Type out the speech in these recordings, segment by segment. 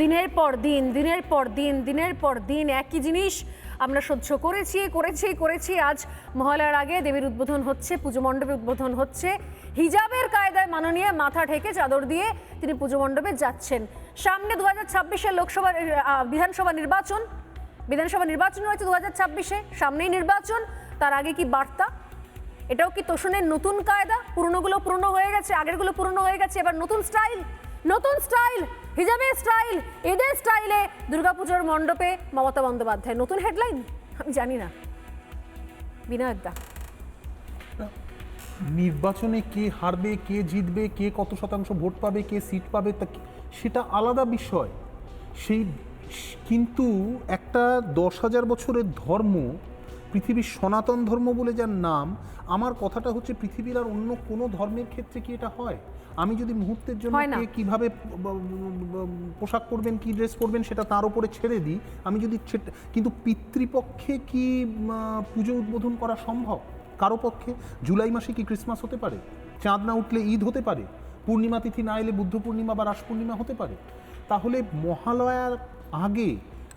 দিনের পর দিন, দিনের পর দিন, দিনের পর দিন একই জিনিস আমরা সহ্য করেছি করেছি করেছি। আজ মহালয়ার আগে দেবীর উদ্বোধন হচ্ছে, পুজো মণ্ডপের উদ্বোধন হচ্ছে। হিজাবের কায়দায় মাননীয় মাথা ঢেকে চাদর দিয়ে তিনি পুজো মণ্ডপে যাচ্ছেন। সামনে দু হাজার ছাব্বিশের লোকসভা বিধানসভা নির্বাচন। বিধানসভা নির্বাচন রয়েছে দু হাজার ছাব্বিশে, সামনেই নির্বাচন। তার আগে কি বার্তা? এটাও কি তোষণের নতুন কায়দা? পুরনোগুলো পুরনো হয়ে গেছে, আগেরগুলো পুরনো হয়ে গেছে, এবার নতুন স্টাইল নতুন স্টাইল। হিজাবের স্টাইল ঈদের স্টাইলে দুর্গাপুজোর মণ্ডপে মমতা বন্দ্যোপাধ্যায়। নতুন হেডলাইন? আমি জানি না। বিনায়ক দা নির্বাচনে কে হারবে, কে জিতবে, কে কত শতাংশ ভোট পাবে, কে সিট পাবে, তা সেটা আলাদা বিষয়। সেই কিন্তু একটা দশ হাজার বছরের ধর্ম, পৃথিবীর সনাতন ধর্ম বলে যার নাম, আমার কথাটা হচ্ছে পৃথিবীর আর অন্য কোনো ধর্মের ক্ষেত্রে কি এটা হয়? আমি যদি মুহূর্তের জন্য। কে কীভাবে পোশাক পরবেন কি ড্রেস পরবেন সেটা তার উপরে ছেড়ে দিই। আমি যদি কিন্তু পিতৃপক্ষে কি পুজো উদ্বোধন করা সম্ভব? কারও পক্ষে? জুলাই মাসে কি ক্রিসমাস হতে পারে? চাঁদ না উঠলে ঈদ হতে পারে? পূর্ণিমা তিথি না এলে বুদ্ধ পূর্ণিমা বা রাস পূর্ণিমা হতে পারে? তাহলে মহালয়ার আগে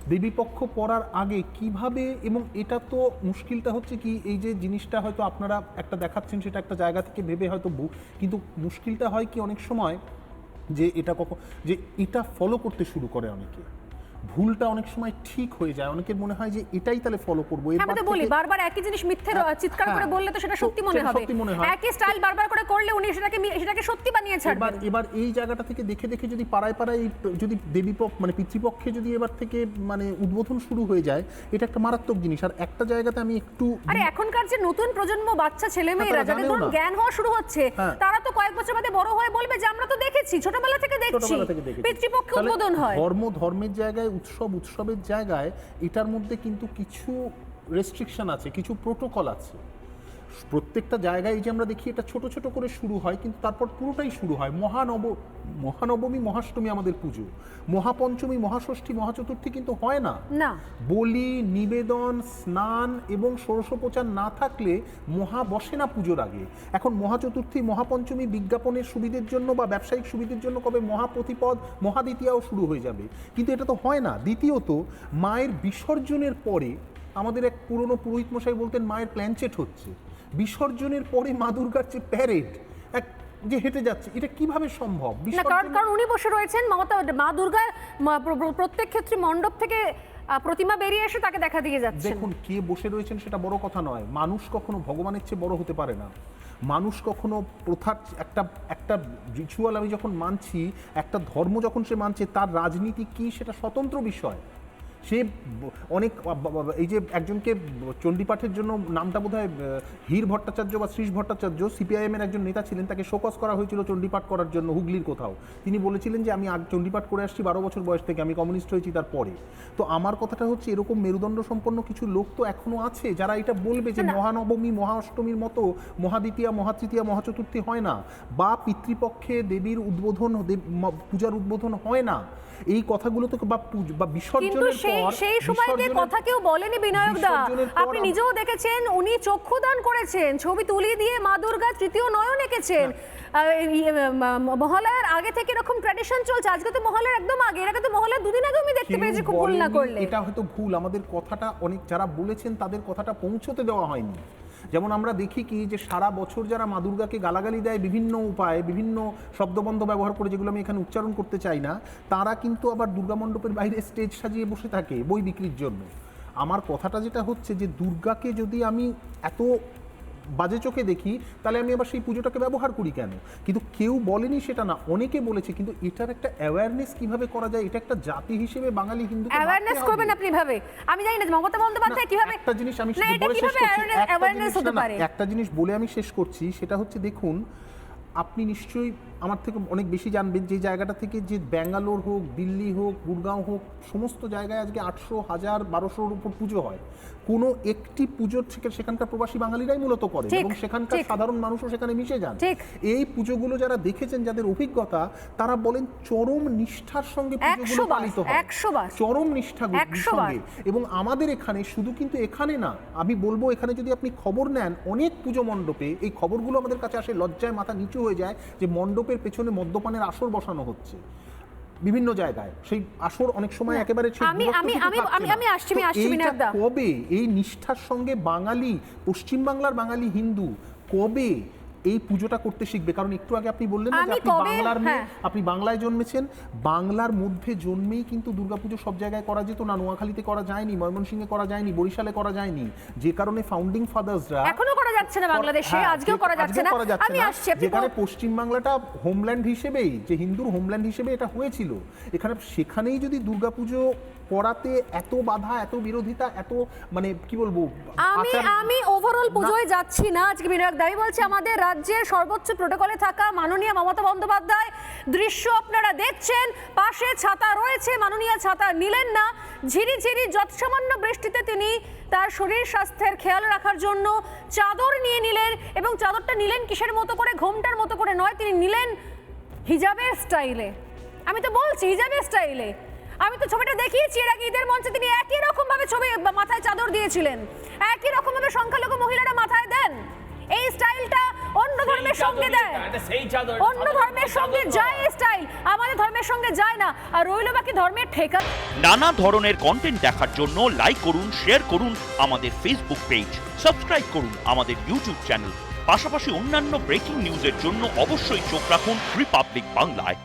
দেবীপক্ষ পড়ার আগে কীভাবে এবং এটা তো মুশকিলটা হচ্ছে কি এই যে জিনিসটা হয়তো আপনারা একটা দেখাচ্ছেন সেটা একটা জায়গা থেকে ভেবে হয়তো কিন্তু মুশকিলটা হয় কি অনেক সময় যে এটা কখন যে এটা ফলো করতে শুরু করে অনেকে ভুলটা অনেক সময় ঠিক হয়ে যায় অনেকের মনে হয় যে এটাই তাহলে ফলো করব এরপর বলি বারবার একই জিনিস মিথ্যে হ্যাঁ, চিৎকার করে হ্যাঁ। বললে তো সেটা সত্যি মনে হবে হয়। একই স্টাইল বারবার করে করলে উনি সেটাকে সেটাকে সত্যি বানিয়ে ছাড়বেন এবার এই জায়গাটা থেকে দেখে দেখে যদি পাড়ায় পাড়ায় যদি দেবীপক্ষ মানে পিতৃপক্ষে যদি এবার থেকে মানে উদ্বোধন শুরু হয়ে যায় এটা একটা মারাত্মক জিনিস। আর একটা জায়গাতে আমি একটু আরে এখনকার যে নতুন প্রজন্ম বাচ্চা ছেলে মেয়েরা তারা যাদের ধরুন জ্ঞান হওয়া শুরু হচ্ছে হ্যাঁ। তারা তো কয়েক বছর বাদে বড় হয়ে বলবে যে আমরা তো দেখেছি ছোটবেলা থেকে দেখেছি। পিতৃপক্ষে উদ্বোধন হয়। ধর্ম ধর্মের জায়গায় উৎসব উৎসবের জায়গায় এটার মধ্যে কিন্তু কিছু রেস্ট্রিকশন আছে কিছু প্রোটোকল আছে। প্রত্যেকটা জায়গায় এই যে আমরা দেখি এটা ছোট ছোট করে শুরু হয় কিন্তু তারপর পুরোটাই শুরু হয়। মহানব মহানবমী মহাষ্টমী আমাদের পুজো। মহাপঞ্চমী মহাষষ্ঠী মহাচতুর্থী কিন্তু হয় না। না। বলি নিবেদন স্নান এবং ষোড়শোপচার না থাকলে মহা বসে না পুজোর আগে। এখন মহাচতুর্থী মহাপঞ্চমী বিজ্ঞাপনের সুবিধের জন্য বা ব্যবসায়িক সুবিধের জন্য কবে মহাপ্রতিপদ মহাদ্বিতীয়াও শুরু হয়ে যাবে। কিন্তু এটা তো হয় না। দ্বিতীয়ত মায়ের বিসর্জনের পরে আমাদের এক পুরনো পুরোহিত মশাই বলতেন মায়ের প্ল্যানচেট হচ্ছে। বিসর্জনের পরে মা দুর্গার যে প্যারেড এক যে হেঁটে যাচ্ছে এটা কীভাবে সম্ভব? না কারণ কারণ উনি বসে রয়েছেন মমতা মা দুর্গার প্রত্যেক ক্ষেত্রে মণ্ডপ থেকে প্রতিমা বেরিয়ে এসে তাকে দেখা দিয়ে যাচ্ছে দেখুন কে বসে রয়েছেন সেটা বড় কথা নয়। মানুষ কখনো ভগবানের চেয়ে বড় হতে পারে না। মানুষ কখনো প্রথার একটা একটা রিচুয়াল আমি যখন মানছি একটা ধর্ম যখন সে মানছে তার রাজনীতি কি সেটা স্বতন্ত্র বিষয়। সে অনেক এই যে একজনকে চণ্ডীপাঠের জন্য নামটা বোধ হয় হীর ভট্টাচার্য বা শ্রীশ ভট্টাচার্য সিপিআইএম এর একজন নেতা ছিলেন তাকে শোকস করা হয়েছিল চণ্ডীপাঠ করার জন্য হুগলির কোথাও। তিনি বলেছিলেন যে আমি আগ চণ্ডীপাঠ করে আসছি বারো বছর বয়স থেকে আমি কমিউনিস্ট হয়েছি তারপরে। তো আমার কথাটা হচ্ছে এরকম মেরুদণ্ড সম্পন্ন কিছু লোক তো এখনও আছে যারা এটা বলবে যে। মহানবমী মহাষ্টমীর মতো মহাদ্বিতীয়া মহাতৃতীয়া মহাচতুর্থী হয় না। বা পিতৃপক্ষে দেবীর উদ্বোধন দেব- পূজার উদ্বোধন হয় না। এই কথাগুলো তো বা পুজ- বা বিসর্জনের পর সেই বিসর্জনের- কথা কেউ বলেনি বিনায়ক দা আপনি নিজেও দেখেছেন উনি চক্ষুদান করেছেন ছবি তুলি দিয়ে মা দুর্গা তৃতীয় নয়ন এঁকেছেন। মহালয়ার আগে থেকে এরকম ট্র্যাডিশন চলছে আজকে তো মহালয়ার একদম আগে এর আগে তো মহালয়ার দুদিন আগে আমি দেখতে পেয়েছি খুব ভুল না করলে। এটা হয়তো ভুল আমাদের কথাটা অনেক যারা বলেছেন তাদের কথাটা পৌঁছতে দেওয়া হয়নি। যেমন আমরা দেখি কি যে সারা বছর যারা মা দুর্গাকে গালাগালি দেয় বিভিন্ন উপায়ে, বিভিন্ন শব্দবন্ধ ব্যবহার করে যেগুলো আমি এখানে উচ্চারণ করতে চাই না, তারা কিন্তু আবার দুর্গা মণ্ডপের বাইরে স্টেজ সাজিয়ে বসে থাকে বই বিক্রির জন্য। আমার কথাটা যেটা হচ্ছে যে দুর্গাকে যদি আমি এত বাজে চোখে দেখি তাহলে আমি আবার সেই পুজোটাকে ব্যবহার করি কেন? কিন্তু কেউ বলেনি সেটা না অনেকে বলেছে কিন্তু এটার একটা অ্যাওয়ারনেস কীভাবে করা যায়? এটা একটা জাতি হিসেবে বাঙালি হিন্দু অ্যাওয়ারনেস করবেন আপনি ভাবে আমি জানি না মমতা বন্দ্যোপাধ্যায় কীভাবে একটা জিনিস আমি বলে শেষ করছি একটা জিনিস বলে আমি শেষ করছি সেটা হচ্ছে দেখুন আপনি নিশ্চয়ই আমার থেকে অনেক বেশি জানবেন যে জায়গাটা থেকে যে ব্যাঙ্গালোর হোক দিল্লি হোক গুরগাঁও হোক সমস্ত জায়গায় আজকে আটশো হাজার বারোশোর উপর পুজো হয়। কোনো একটি পুজোর থেকে সেখানকার প্রবাসী বাঙালিরাই মূলত করে এবং সেখানকার সাধারণ মানুষও সেখানে মিশে যান। এই পুজোগুলো যারা দেখেছেন যাদের অভিজ্ঞতা তারা বলেন চরম নিষ্ঠার সঙ্গে পুজোগুলো পালিত হয়। চরম নিষ্ঠা সঙ্গে। এবং আমাদের এখানে শুধু কিন্তু এখানে না আমি বলব এখানে যদি আপনি খবর নেন অনেক পুজো মণ্ডপে এই খবরগুলো আমাদের কাছে আসে লজ্জায় মাথা নিচু হয়ে যায় যে মণ্ডপের পেছনে মদ্যপানের আসর বসানো হচ্ছে বিভিন্ন জায়গায়। সেই আসর অনেক সময় একেবারে আমি- আমি- আমি- আমি- আসছি, আমি আসছি, এইটা বিনায়ক দা। কবে? এই নিষ্ঠার সঙ্গে বাঙালি পশ্চিমবাংলার বাঙালি হিন্দু কবে এই পুজোটা করতে শিখবে? কারণ একটু আগে আপনি বললেন না যে আপনি বাংলার মেয়ে হ্যাঁ। আপনি বাংলায় জন্মেছেন। বাংলার মধ্যে জন্মেই কিন্তু দুর্গাপুজো সব জায়গায় করা যেত না। নোয়াখালীতে করা যায়নি ময়মনসিংহে করা যায়নি বরিশালে করা যায়নি। যে কারণে ফাউন্ডিং ফাদার্সরা এখনও করা যাচ্ছে না বাংলাদেশে হ্যাঁ, আজকেও করা যাচ্ছে না। আমি আসছি যেখানে বল- পশ্চিমবাংলাটা হোমল্যান্ড হিসেবেই যে হিন্দুর হোমল্যান্ড হিসেবে এটা হয়েছিল এখানে সেখানেই যদি দুর্গাপুজো করাতে এত বাধা এত বিরোধিতা এত মানে কি বলব আমি আমি ওভারঅল পুজোয় যাচ্ছি না। আজকে বিনায়ক দাবি বলছে আমাদের রাজ্যের সর্বোচ্চ প্রোটোকলে থাকা মাননীয় মমতা বন্দ্যোপাধ্যায়। দৃশ্য আপনারা দেখছেন পাশে ছাতা রয়েছে মাননীয় ছাতা নিলেন না। ঝিরি ঝিরি যৎসামান্য বৃষ্টিতে তিনি তার শরীর স্বাস্থ্যের খেয়াল রাখার জন্য চাদর নিয়ে নিলেন এবং চাদরটা নিলেন কিসের মতো করে, ঘোমটার মতো করে নয়, তিনি নিলেন হিজাবের স্টাইলে। আমি তো বলছি হিজাবের স্টাইলে। আমি তো ছবিটা দেখিয়েছি, এর আগে ঈদের মঞ্চে তিনি একই রকমভাবে ছবি মাথায় চাদর দিয়েছিলেন। একই রকমভাবে সংখ্যালঘু মহিলারা সঙ্গে দেয়। অন্য ধর্মের সঙ্গে যায় স্টাইল আমাদের ধর্মের সঙ্গে যায় না। আর রইল বাকি ধর্মের ঠেকা। নানা ধরনের কন্টেন্ট দেখার জন্য লাইক করুন শেয়ার করুন আমাদের ফেসবুক পেজ সাবস্ক্রাইব করুন আমাদের ইউটিউব চ্যানেল পাশাপাশি অন্যান্য ব্রেকিং নিউজের জন্য অবশ্যই চোখ রাখুন রিপাবলিক বাংলায়।